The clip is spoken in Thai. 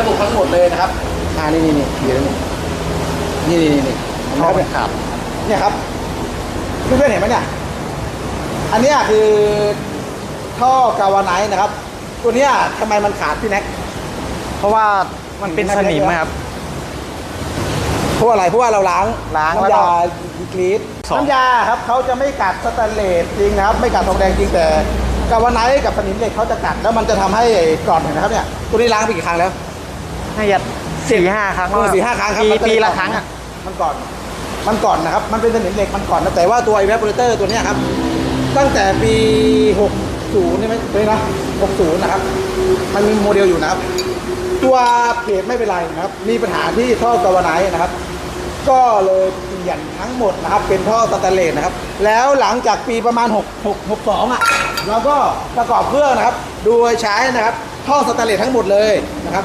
ระบบทั้งหมดเลยนะครับอ่านี่นี่นี่เดี๋ยวนี่นี่นี่นี่ท่อนี่มันขาดเนี่ยครับเพื่อนๆเห็นไหมเนี่ย อันเนี้ยคือท่อกาวาไนท์นะครับ ตัวเนี้ยทำไมมันขาดพี่แน็กเพราะว่ามันเป็นสนิมครับเพราะอะไรเพราะว่าเราล้างล้างแล้วน้ำก็ยาดีกรีดสองน้ำยาครับเขาจะไม่กัดสแตนเลสจริงนะครับ ไม่กัดทองแดงจริงแต่กาวาไนท์กับสนิมเหล็กเขาจะกัดแล้วมันจะทำให้กร่อนเห็นนะครับเนี่ยตัวนี้ล้างไปกี่ครั้งแล้ว ให้ยัดสี่ห้าครั้งเออสี่ห้าครั้งครับปีมันก็ปีเยละครั้งอะ มันก่อน มันก่อนนะครับ มันเป็นสนิมเหล็กมันก่อนนะแต่ว่าตัว evaporator ตัวเนี้ยครับ ตั้งแต่ปี60ใช่ไหมเลยนะ60นะครับ มันมีโมเดลอยู่นะครับ ตัวเพจไม่เป็นไรนะครับ มีปัญหาที่ท่อกาวาไนท์นะครับ ก็เลยเปลี่ยนทั้งหมดนะครับ เป็นท่อสแตนเลสนะครับ แล้วหลังจากปีประมาณ6 6 62อะเราก็ประกอบเครื่องนะครับ โดยใช้นะครับ ท่อสแตนเลสทั้งหมดเลยนะครับ